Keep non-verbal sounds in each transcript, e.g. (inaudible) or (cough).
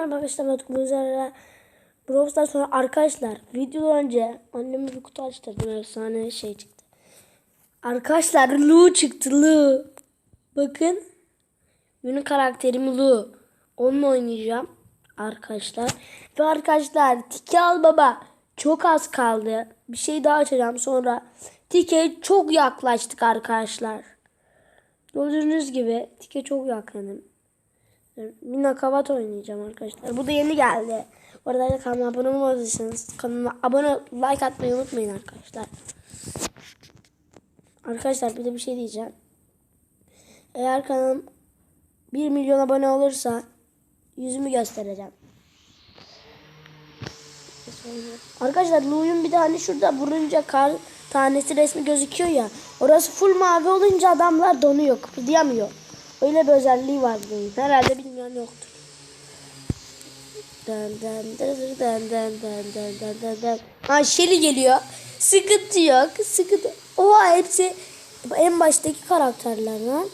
merhaba arkadaşlar ben Tukun Üzer'e Brawl Stars sonra arkadaşlar videodan önce anneme bir kutu açtırdım efsane şey çıktı. Arkadaşlar Lu çıktı Lu. Bakın. Benim karakterim Lu. Onunla oynayacağım arkadaşlar. Ve arkadaşlar Tiki al baba. Çok az kaldı. Bir şey daha açacağım sonra. Tike'ye çok yaklaştık arkadaşlar. Gördüğünüz gibi Tike çok yakınım. Bir nakavat oynayacağım arkadaşlar. Bu da yeni geldi. Bu arada kanalıma abone olmadıysanız kanalıma abone like atmayı unutmayın arkadaşlar. Arkadaşlar bir de bir şey diyeceğim. Eğer kanalım 1 milyon abone olursa yüzümü göstereceğim. Arkadaşlar Lu'yun bir de hani şurada vurunca kar tanesi resmi gözüküyor ya. Orası full mavi olunca adamlar donuyor. Kıpırdayamıyor. Öyle bir özelliği var Lu'yun. Herhalde bilmeyen yoktur. Dön dön dön dön dön dön dön dön dön. Ha Shelly geliyor. Sıkıntı yok. Sıkıntı. Oha hepsi en baştaki karakterler lan.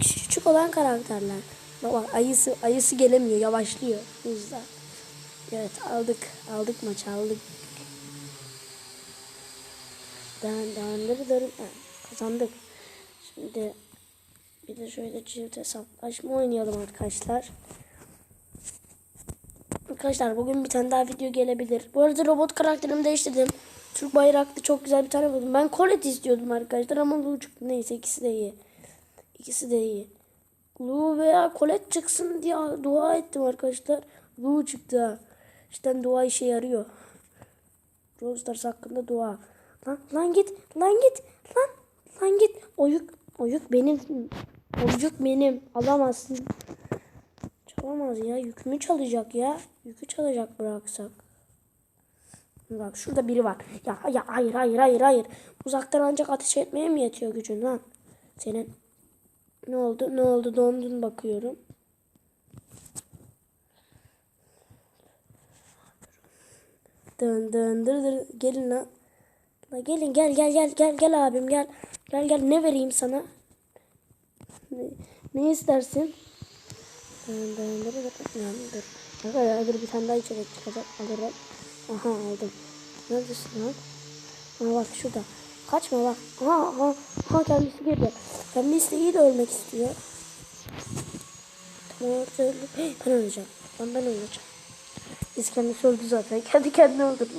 Küçük olan karakterler. Bak ayısı ayısı gelemiyor yavaşlıyor. Yüzden. Evet aldık. Aldık maçı aldık. Dön dön dön. Ha, Kazandık. Şimdi bir de şöyle çift hesaplaşma oynayalım arkadaşlar. Arkadaşlar bugün bir tane daha video gelebilir. Bu arada robot karakterimi değiştirdim. Türk bayraklı çok güzel bir tane buldum. Ben Colette istiyordum arkadaşlar ama Lu çıktı. Neyse ikisi de iyi. İkisi de iyi. Lu veya Colette çıksın diye dua ettim arkadaşlar. Lu çıktı ha. İşte dua işe yarıyor. Brawl Stars hakkında dua. Lan, lan git, lan git, lan, lan git. O yük, o yük benim. O yük benim. Alamazsın. Çalamaz ya. Yükümü çalacak ya. Yükü çalacak bıraksak. Bak şurada biri var. Ya, ya hayır hayır hayır hayır. Uzaktan ancak ateş etmeye mi yetiyor gücün lan? Senin. Ne oldu? Ne oldu? Dondun bakıyorum. Dön dön dır dır. Gelin lan. La gelin gel gel gel gel gel abim gel. Gel gel ne vereyim sana? Ne, ne istersin? Ya, dur. Arkadaşlar dur bir tane daha içecek çıkacak. Alırım. Aha aldım. Neredesin lan? Aha bak şurada. Kaçma bak. Aha aha. Aha kendisi girdi. Kendisi iyi de ölmek istiyor. Tamam öldü. Ben öleceğim. Ben ben öleceğim. Biz kendisi öldü zaten. (laughs) Kendi kendine öldürdü.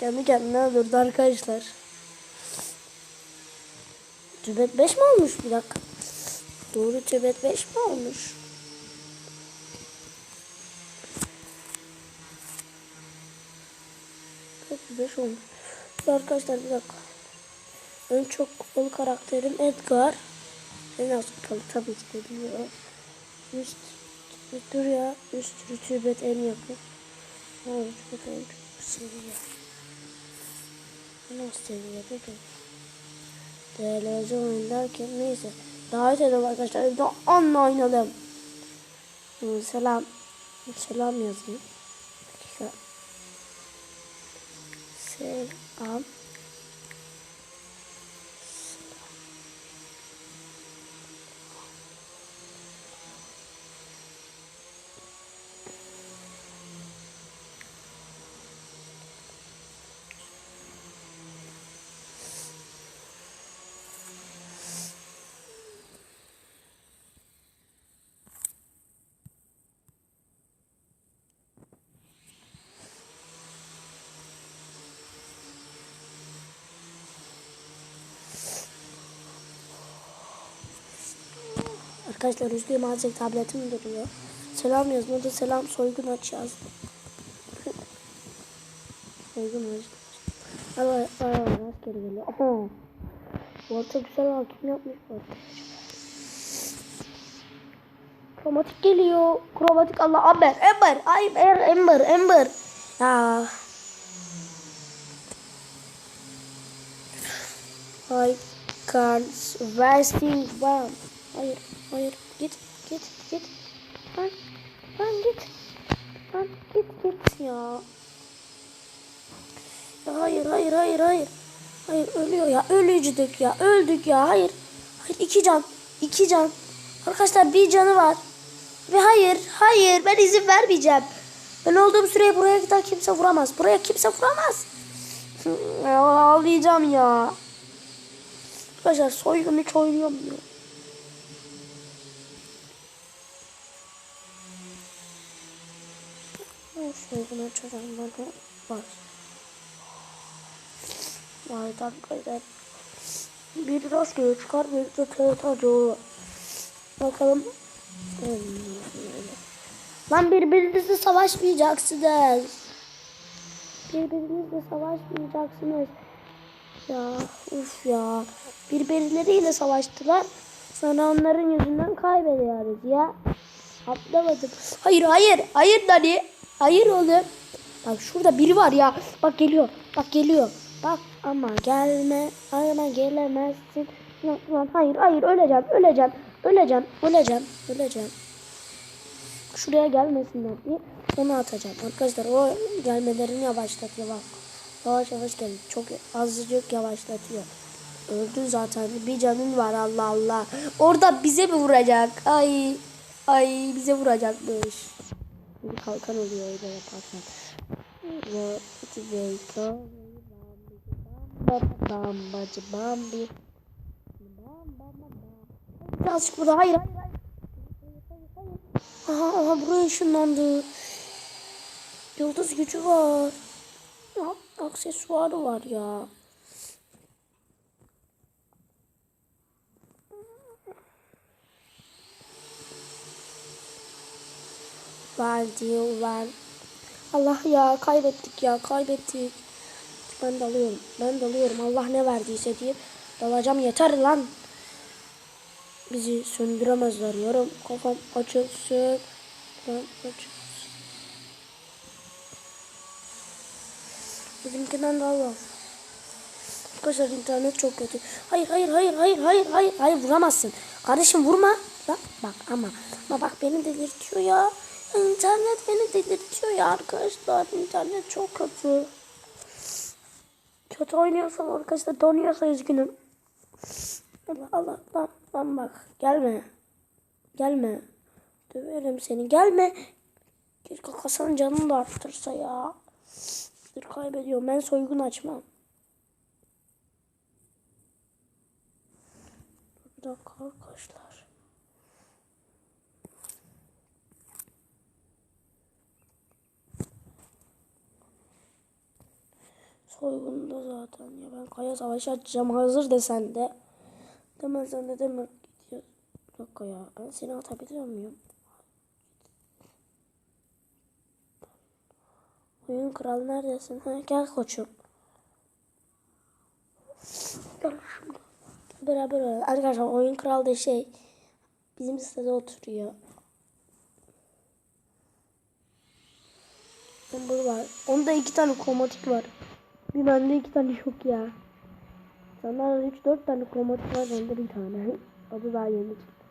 Kendi kendine öldürdü arkadaşlar. Tibet 5 mi olmuş bir dakika? Doğru Tibet 5 mi olmuş? Çok 5 olmuş. Arkadaşlar bir dakika. En çok kupalı karakterim Edgar. En az kupalı tabii ki de. Üst, dur ya. Üst rütubet en yakın. Ha, rütubet en çok seviye. Nasıl seviye peki? Televizyon oynarken neyse. Davet edelim arkadaşlar. Bir de onunla oynayalım. Selam. Selam yazayım. Selam. Arkadaşlar Rüzgar maalesef tabletim duruyor. Selam yazın. O da selam soygun aç yazdı. (laughs) soygun aç. Ama rastgele geliyor. Aha. Arada güzel hakim yapmış bu. Kromatik geliyor. Kromatik Allah Amber. Amber. Ay Amber. Amber. Amber. Ya. I can't wasting one. Hayır, hayır. Git, git, git. Lan, lan git. Lan git, git ya. ya hayır, hayır, hayır, hayır. Hayır, ölüyor ya. Ölücüdük ya. Öldük ya. Hayır. Hayır, iki can. iki can. Arkadaşlar bir canı var. Ve hayır, hayır ben izin vermeyeceğim. Ben olduğum süreye buraya giden kimse vuramaz. Buraya kimse vuramaz. Ya, Ağlayacağım ya. Arkadaşlar soygun hiç oynayamıyor. Ben açacağım bana var. Vay arkadaşlar. Bir rastgele çıkar bir de TRT acı Bakalım. Lan birbirinizle savaşmayacaksınız. Birbirinizle savaşmayacaksınız. Ya uf ya. Birbirleriyle savaştılar. Sonra onların yüzünden kaybediyoruz ya. Atlamadım. Hayır hayır. Hayır Dani. Hayır oğlum. Bak şurada biri var ya. Bak geliyor. Bak geliyor. Bak ama gelme. Ama gelemezsin. Lan, hayır hayır öleceğim. Öleceğim. Öleceğim. Öleceğim. Öleceğim. Şuraya gelmesinler diye onu atacağım. Arkadaşlar o gelmelerini yavaşlatıyor bak. Yavaş yavaş gel. Çok azıcık yavaşlatıyor. Öldün zaten. Bir canın var Allah Allah. Orada bize mi vuracak? Ay. Ay bize vuracakmış. Bir kalkan oluyor öyle yaparsan. Motivate. Bambacı bambi. Birazcık burada. Hayır hayır. Aha, aha buraya ışınlandı. Yıldız gücü var. Ya, aksesuarı var ya. Var diyor var. Allah ya kaybettik ya kaybettik. Ben dalıyorum. Ben dalıyorum. Allah ne verdiyse diye dalacağım. Yeter lan. Bizi söndüremezler. Yarım kafam açılsın. Ben açılsın. Bizimkinden daha var. Arkadaşlar internet çok kötü. Hayır hayır hayır hayır hayır hayır hayır vuramazsın. Kardeşim vurma. Bak bak ama ama bak beni delirtiyor ya. İnternet beni delirtiyor ya arkadaşlar. İnternet çok kötü. Kötü oynuyorsam arkadaşlar donuyorsa üzgünüm. Allah Allah lan, lan bak gelme. Gelme. Döverim seni. Gelme. Keşke kasanın canını da arttırsa ya. Dur kaybediyorum. Ben soygun açmam. Bir dakika arkadaşlar. Soygunda zaten ya ben kaya savaşı açacağım hazır desen de. Demezsen de demek gidiyor. Bir ya ben seni atabiliyor muyum? Oyun kral neredesin? Ha, gel koçum. Gel şurada. Beraber oynayalım. Arkadaşlar oyun kral da şey bizim sitede oturuyor. Burada var. Onda iki tane kromatik var. Bir bende iki tane yok ya. Senden 3-4 tane kromatik var. Bende bir tane. Adı daha yeni çıktı.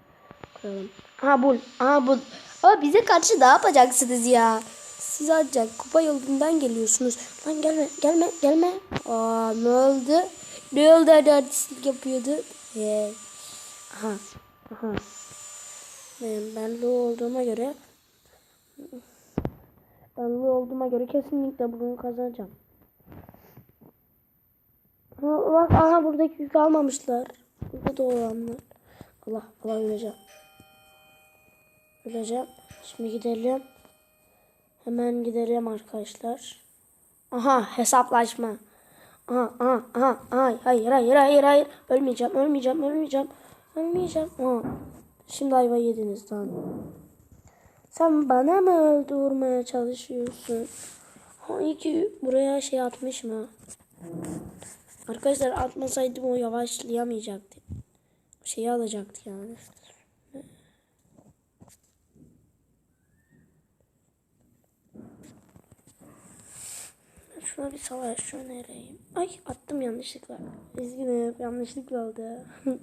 Kuralım. Aha bul. Aha bul. Ama bize karşı ne yapacaksınız ya? Siz ancak kupa yolundan geliyorsunuz. Lan gelme gelme gelme. Aa ne oldu? Ne oldu hani artistlik yapıyordu? Ee, aha. Aha. Ben, ben Lu olduğuma göre ben Lu olduğuma göre kesinlikle bugün kazanacağım. Bak aha buradaki yükü almamışlar. Burada da olanlar. Allah Allah öleceğim. Öleceğim. Şimdi gidelim. Hemen gidelim arkadaşlar. Aha hesaplaşma. Aha aha aha. Hayır hayır hayır hayır hayır. Ölmeyeceğim ölmeyeceğim ölmeyeceğim. Ölmeyeceğim. Aha. Şimdi ayva yediniz lan. Sen bana mı öldürmeye çalışıyorsun? Ha iyi ki buraya şey atmış mı? Arkadaşlar atmasaydım o yavaşlayamayacaktı. Şeyi alacaktı yani. Şuna bir savaş şuna nereyim? Ay attım yanlışlıkla. Üzgünüm yanlışlıkla oldu. (laughs)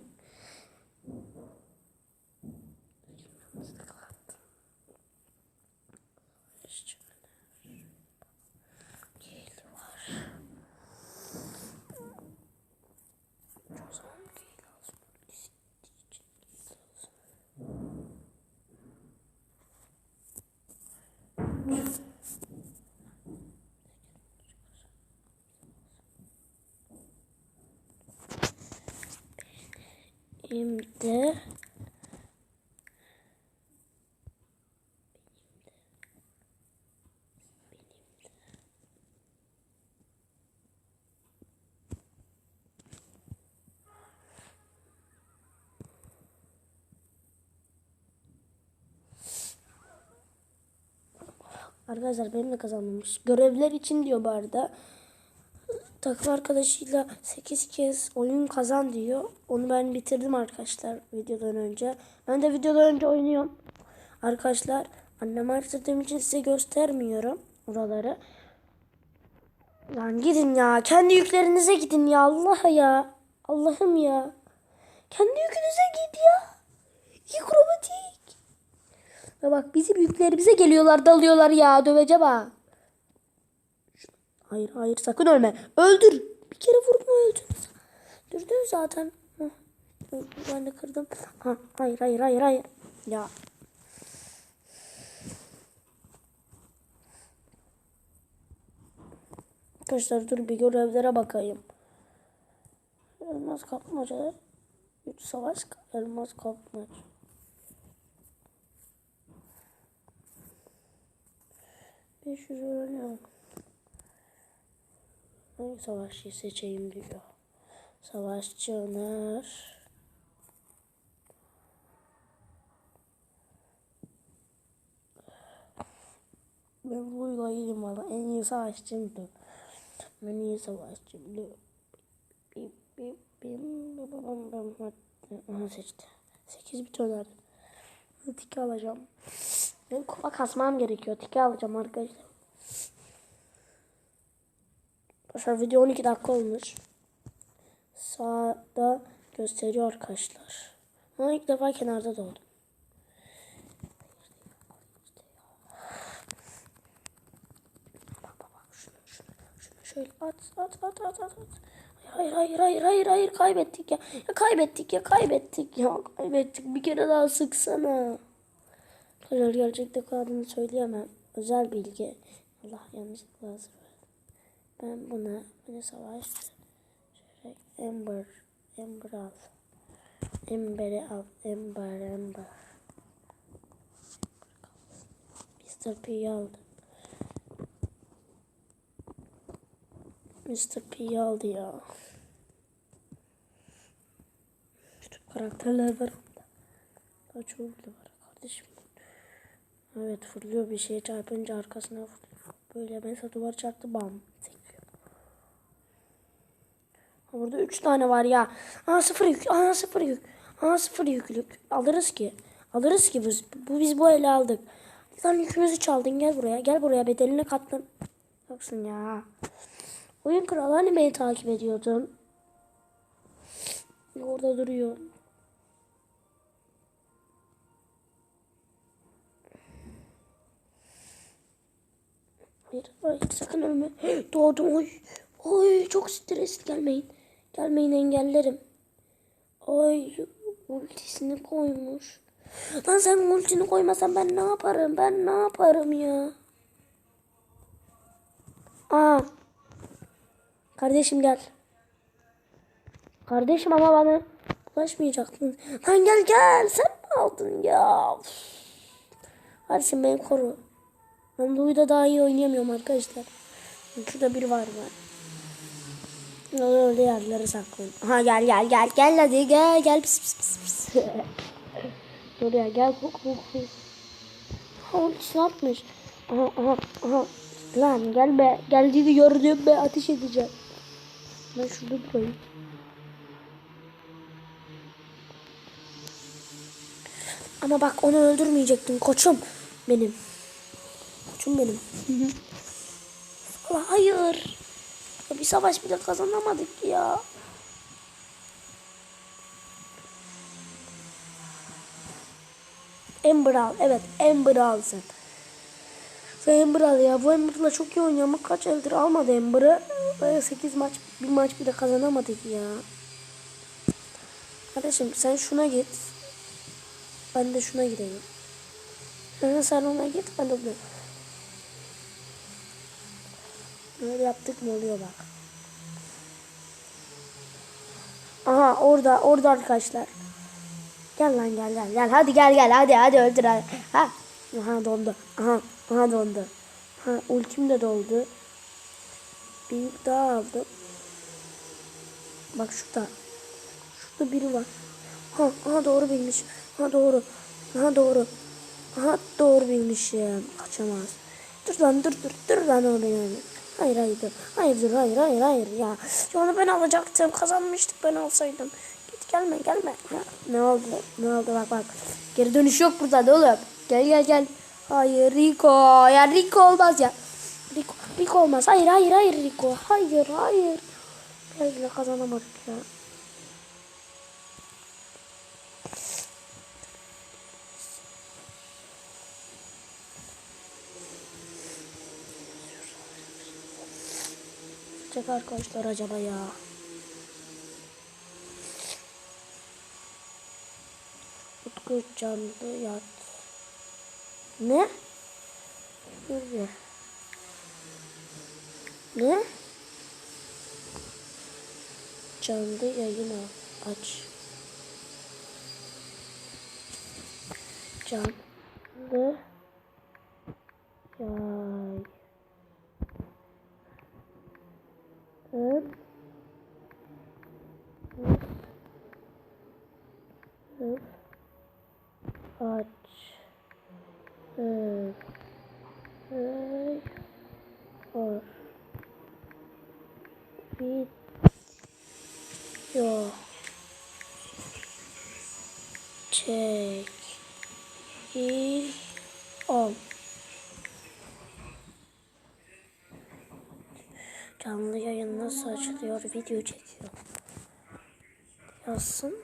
Yanlışlıkla attım. Geyli var. O zaman geyli lazım. Şimdi Arkadaşlar benim de kazanmamış. Görevler için diyor bu arada. Takım arkadaşıyla 8 kez oyun kazan diyor. Onu ben bitirdim arkadaşlar videodan önce. Ben de videodan önce oynuyorum. Arkadaşlar anneme açtırdığım için size göstermiyorum oraları. Lan gidin ya. Kendi yüklerinize gidin ya. Allah ya. Allah'ım ya. Kendi yükünüze git ya. Ya bak bizim yüklerimize geliyorlar dalıyorlar ya. Dövece bak. Hayır hayır sakın ölme. Öldür. Bir kere vurma öldün. Öldürdün zaten. Ben de kırdım. Ha, hayır hayır hayır hayır. Ya. Arkadaşlar dur bir görevlere bakayım. Elmas kapmaca. Savaş elmas kapmaca. Beş yüz öğreniyorum. Hangi savaşçıyı seçeyim diyor. Savaşçı Öner. Ben buyla iyiyim valla. En iyi savaşçım bu. En iyi savaşçım bu. Bip bip bim bim bim bim bim. Aha seçti. 8 bit önerdim. Tiki alacağım. Ben kupa kasmam gerekiyor. Tiki alacağım arkadaşlar. Arkadaşlar video 12 dakika olmuş. Sağda gösteriyor arkadaşlar. Ama ilk defa kenarda doğdum. Şöyle at at at at. at. Hayır hayır hayır hayır hayır kaybettik ya. Ya kaybettik ya kaybettik ya kaybettik. Bir kere daha sıksana. Arkadaşlar gerçekte kaldığını söyleyemem. Özel bilgi. Allah yanlışlıkla hazır. Ben buna buna savaş şöyle Ember Ember al. Ember'i al. Ember Ember. Mr. P'yi aldım. Mr. P'yi aldı ya. Şu karakterler var onda. Daha çoğu bile var kardeşim. Evet fırlıyor bir şeye çarpınca arkasına fırlıyor. Böyle mesela duvar çarptı bam. Sekiyor. Burada üç tane var ya. Aa sıfır yük. Aa sıfır yük. Aa sıfır yüklük. Alırız ki. Alırız ki biz. Bu, biz bu ele aldık. Lan yükümüzü çaldın gel buraya. Gel buraya bedeline kattın. Yoksun ya. Oyun kralı hani beni takip ediyordun. Orada duruyor. Hayır, hayır sakın ölme. (gasps) Doğdum oy. Oy çok stresli gelmeyin. Gelmeyin engellerim. Ay ultisini koymuş. Lan sen ultini koymasan ben ne yaparım? Ben ne yaparım ya? Aa. Kardeşim gel. Kardeşim ama bana ulaşmayacaktın. Lan gel gel. Sen mi aldın ya? Üf. Kardeşim beni koru. Ben Louis'da daha iyi oynayamıyorum arkadaşlar. Şurada biri var var. Öyle yerlere saklayın. Aha gel gel gel gel hadi gel gel pis pis pis pis. (laughs) Buraya gel buk buk buk. Ha ultisini atmış. Aha aha aha. Lan gel be. Geldiğini gördüm be ateş edeceğim. Ben şurada durayım. Ama bak onu öldürmeyecektin koçum benim. Koçum benim. Allah hayır. Ya bir savaş bile kazanamadık ya. Ember al. Evet Ember al sen. Sen Ember al ya. Bu Ember'la çok iyi oynuyor ama kaç eldir almadı Ember'ı. Böyle 8 maç bir maç bile kazanamadık ya. Kardeşim sen şuna git. Ben de şuna gideyim. Sen, sen ona git ben de buraya. Böyle yaptık mı oluyor bak. Aha orada orada arkadaşlar. Gel lan gel gel gel. Hadi gel gel hadi hadi öldür hadi. Ha. Aha dondu. Aha aha dondu. Ha ultim de doldu. Bir daha aldım. Bak şurada. Şurada biri var. Ha, aha doğru bilmiş. Ha doğru. Aha doğru. Aha doğru bilmişim. Kaçamaz. Dur lan dur dur. Dur lan o benim. Hayır hayır. Hayır hayır hayır hayır ya. Onu ben alacaktım. Kazanmıştık ben alsaydım. Git gelme gelme. Ya, ne oldu? Ne oldu bak bak. Geri dönüş yok burada da oğlum. Gel gel gel. Hayır Rico. Ya Rico olmaz ya. Rico, Rico olmaz. Hayır hayır hayır Rico. Hayır hayır. Bile kazanamadık ya. Çek arkadaşlar acaba ya. Utku canlı yat. Ne? Ne? Ne? Canlı yayın. Aç. Canlı açılıyor? Video çekiyor. Yazsın.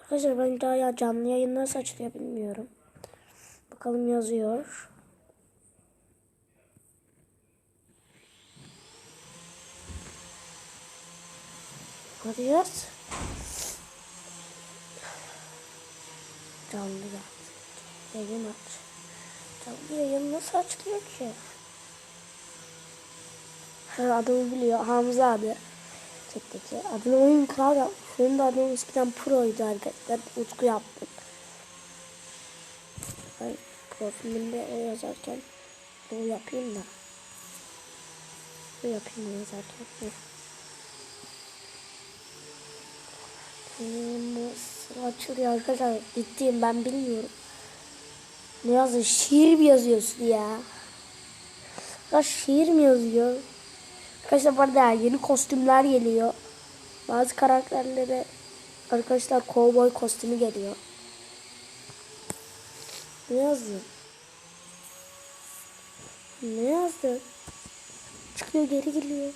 Arkadaşlar ben daha ya canlı yayın nasıl açılıyor bilmiyorum. Bakalım yazıyor. Hadi yaz. Canlı yayın. Yayın aç. Canlı yayın nasıl açılıyor ki? Adımı biliyor. Hamza abi. Chatteki. Adını oyun kral yapmış. Benim de adım eskiden proydu arkadaşlar. Utku yaptım. Ben profilimde o yazarken bu yapayım da. Bu yapayım da yazarken. Nasıl açılıyor arkadaşlar? Ciddiyim ben bilmiyorum. Ne yazıyor? Şiir mi yazıyorsun ya? Ya şiir mi yazıyor? Arkadaşlar bu arada yeni kostümler geliyor. Bazı karakterlere arkadaşlar kovboy kostümü geliyor. Ne yazdı? Ne yazdı? Çıkıyor geri geliyor.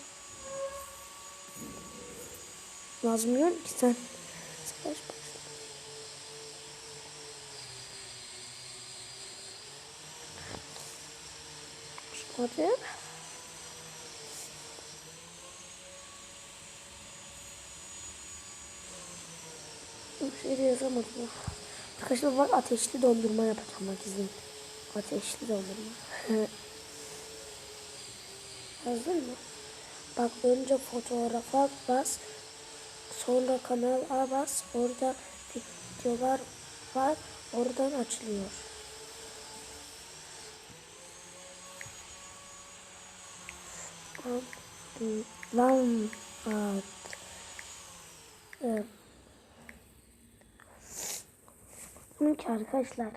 Yazmıyor ki sen. Savaş başla. Hadi. Bir şey de yazamadım. Arkadaşlar bak ateşli dondurma yapacağım bak izleyin. Ateşli dondurma. (laughs) Yazdın mı? Bak önce fotoğrafa bas. Sonra kanala bas. Orada videolar var. Oradan açılıyor. Lan at. Evet. Bununki arkadaşlar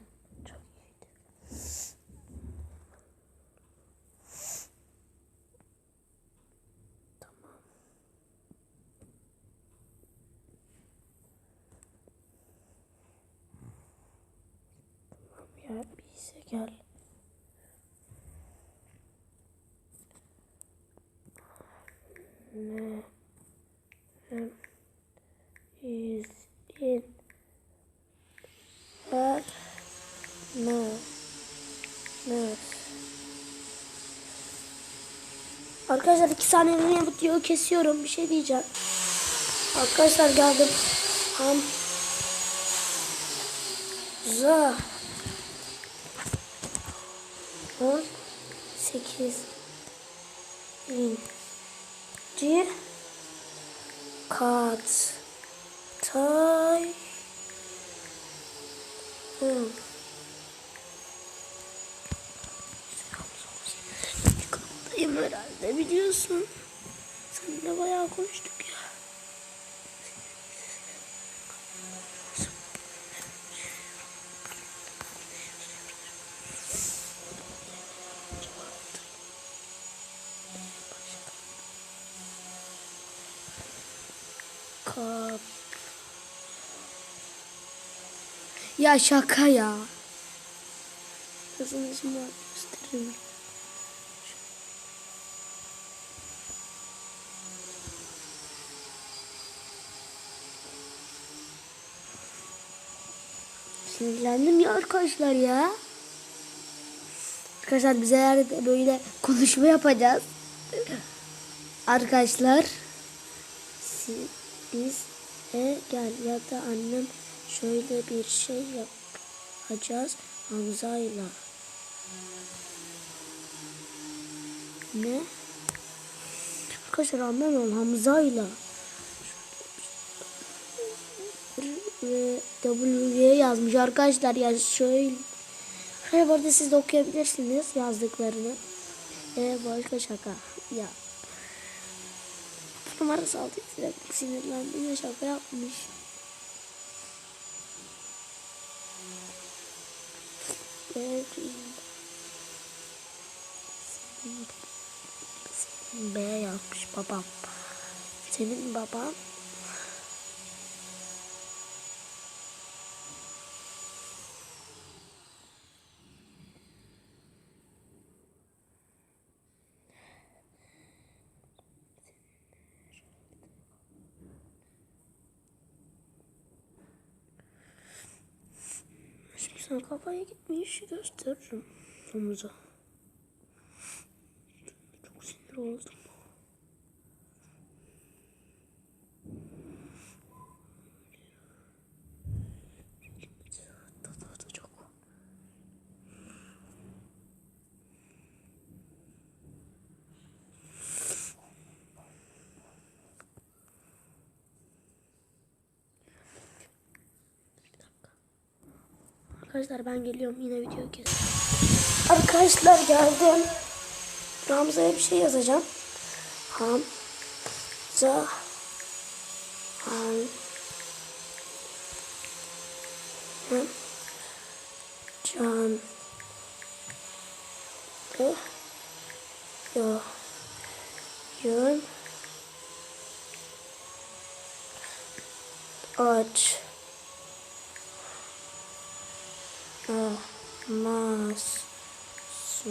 saniyeliğine bu diyor kesiyorum. Bir şey diyeceğim. Arkadaşlar geldim. Ham. Za. 10 8 bin C kat tay 10 hastayım herhalde biliyorsun. Seninle bayağı konuştuk ya. Kap. Ya şaka ya. Kızın ismi gösteririm. Sinirlendim ya arkadaşlar ya. Arkadaşlar bize her böyle konuşma yapacağız. Arkadaşlar siz, biz e gel ya da annem şöyle bir şey yapacağız Hamza'yla. Ne? Arkadaşlar anlamıyorum Hamza'yla. Ve W'ye yazmış arkadaşlar ya şöyle. Şöyle bu arada siz de okuyabilirsiniz yazdıklarını. E başka şaka. Ya. Numarası altı sinirlendim ya şaka yapmış. B yazmış babam. Senin baban Sana kafaya gitmiş gösteririm omuza. Çok sinir oldum. Tadı da çok. Arkadaşlar ben geliyorum yine video kes. Arkadaşlar geldim. Hamza'ya bir şey yazacağım. Hamza Han Hem Can Ö Yo Yön Aç Olmaz Su.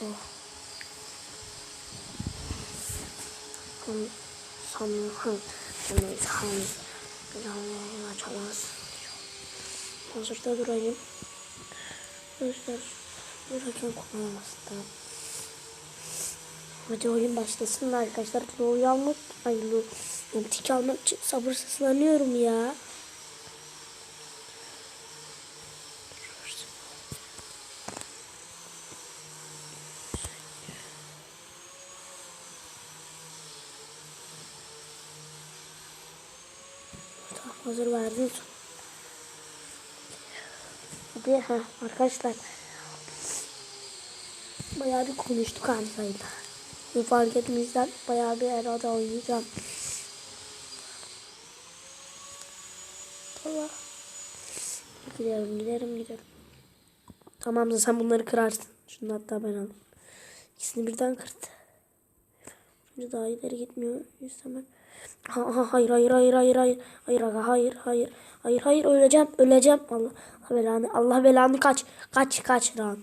Oh. San Sanhan Demeyiz Han Planlarını açamaz. Hazırda durayım. Arkadaşlar Durarken kullanamazdı Hadi oyun başlasın arkadaşlar. Lo'yu almak Ay Lo Tik almak için sabırsızlanıyorum ya hazır verdim. Hadi ha arkadaşlar. Bayağı bir konuştuk Hamza'yla. Bu fark etmişler bayağı bir arada oynayacağım. Tamam. Giderim giderim giderim. Tamam da sen bunları kırarsın. Şunu hatta ben alayım. İkisini birden kırdı. Şimdi daha ileri gitmiyor. İstemem. Ha, ha, hayır hayır hayır hayır hayır hayır hayır hayır hayır hayır öleceğim öleceğim Allah, Allah belanı Allah belanı kaç kaç kaç lan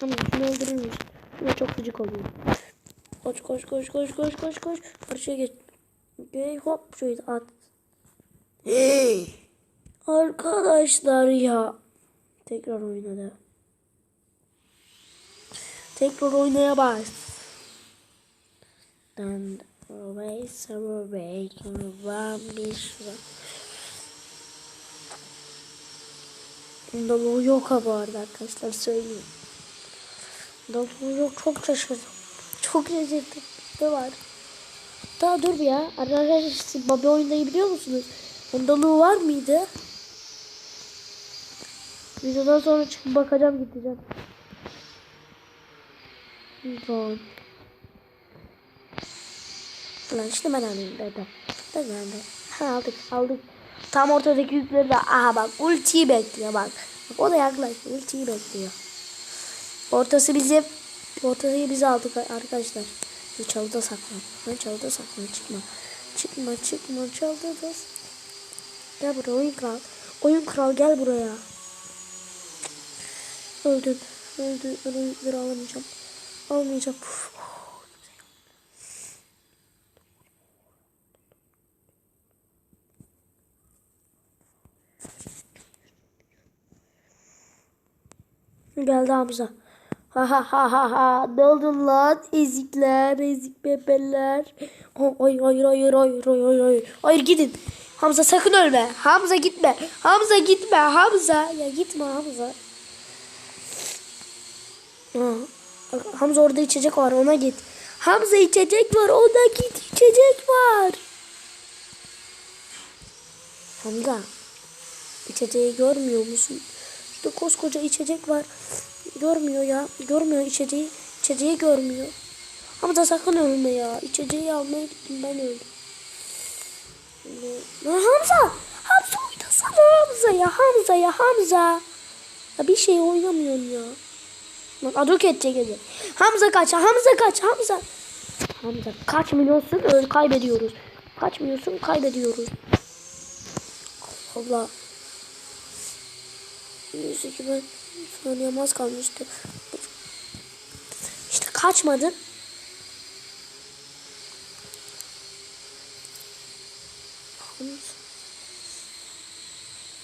tamam şunu öldürür müyüz çok gıcık oluyor koş koş koş koş koş koş koş karşıya geç okay, hop şöyle at hey. Arkadaşlar ya tekrar oynadı tekrar oynaya bas and away summer break var bir bu yok bu arada arkadaşlar söyleyeyim. Dalı yok çok şaşırdım. Çok şaşırdım. Ne var? Daha dur ya. Arkadaşlar Bobby oyundayı biliyor musunuz? Dalığı var mıydı? Videodan sonra çıkıp bakacağım gideceğim. Bon. Lan işte ben alayım dedim. Ben de. Ha aldık aldık. Tam ortadaki yükleri de aha bak ultiyi bekliyor bak. Bak o da yaklaştı ultiyi bekliyor. Ortası bizim. Ortayı biz aldık arkadaşlar. Bir çalıda saklan. Ben çalıda saklan çıkma. Çıkma çıkma çalıda da. Gel buraya oyun kral. Oyun kral gel buraya. Öldün. Öldü. Yükleri alamayacağım. Almayacağım. Puf. Geldi Hamza. Ha ha ha ha ha. Ne oldu lan? Ezikler, ezik bebeler. Hayır hayır hayır hayır hayır hayır. Hayır gidin. Hamza sakın ölme. Hamza gitme. Hamza gitme. Hamza. Ya gitme Hamza. Ha. Hamza orada içecek var ona git. Hamza içecek var ona git içecek var. Hamza. İçeceği görmüyor musun? Şurada koskoca içecek var. Görmüyor ya. Görmüyor içeceği. İçeceği görmüyor. Hamza sakın ölme ya. İçeceği almaya gittim ben öldüm. Lan Hamza! Hamza oynasana Hamza ya. Hamza ya Hamza. Ya bir şey oynamıyorsun ya. Bak adok edecek. Hamza kaç. Hamza kaç. Hamza. Hamza kaçmıyorsun öl kaybediyoruz. Kaçmıyorsun kaybediyoruz. Allah. Neyse ki ben saniyem az kalmıştı. İşte kaçmadın. Hamza.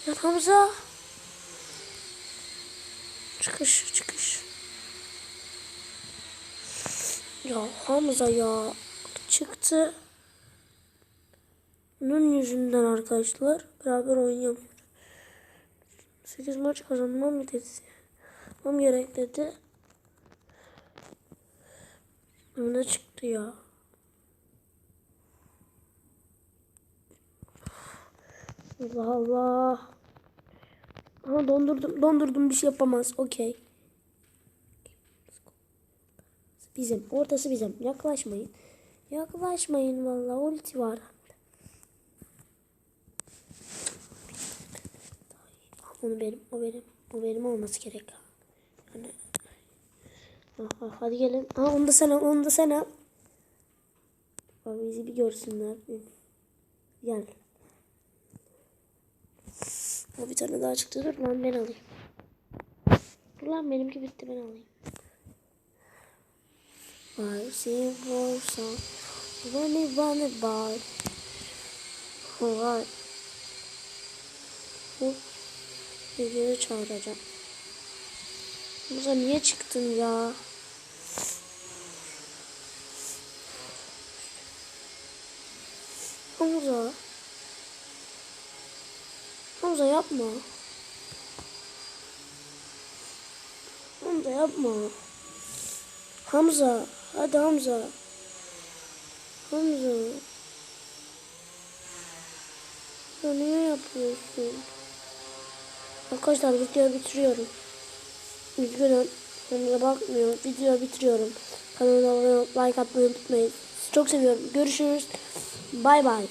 Ya Hamza. Çıkış çıkış. Ya Hamza ya çıktı. Bunun yüzünden arkadaşlar beraber oynayamıyoruz. 8 maç kazanmam mı dedi. Mam gerek dedi. Ne çıktı ya? Allah Allah. Aha dondurdum. Dondurdum bir şey yapamaz. Okey. Bizim. Ortası bizim. Yaklaşmayın. Yaklaşmayın vallahi ulti var. Onu benim, o benim, o benim olması gerek. Yani, aha, hadi gelin. Ha onu da sen al. Bak bizi bir görsünler. Gel. O bir tane daha çıktı. Dur lan ben alayım. Dur lan benimki bitti ben alayım. See war song. Running, running, by. Alright. Hop. Videoyu çağıracağım. Muza niye çıktın ya? Hamza. Hamza yapma. Hamza yapma. Hamza. Hadi Hamza. Hamza. Ya niye yapıyorsun? Arkadaşlar videoyu bitiriyorum. Üzgünüm. Sonuna bakmıyorum. Videoyu bitiriyorum. Kanalıma abone olup like atmayı unutmayın. Sizi çok seviyorum. Görüşürüz. Bay bay.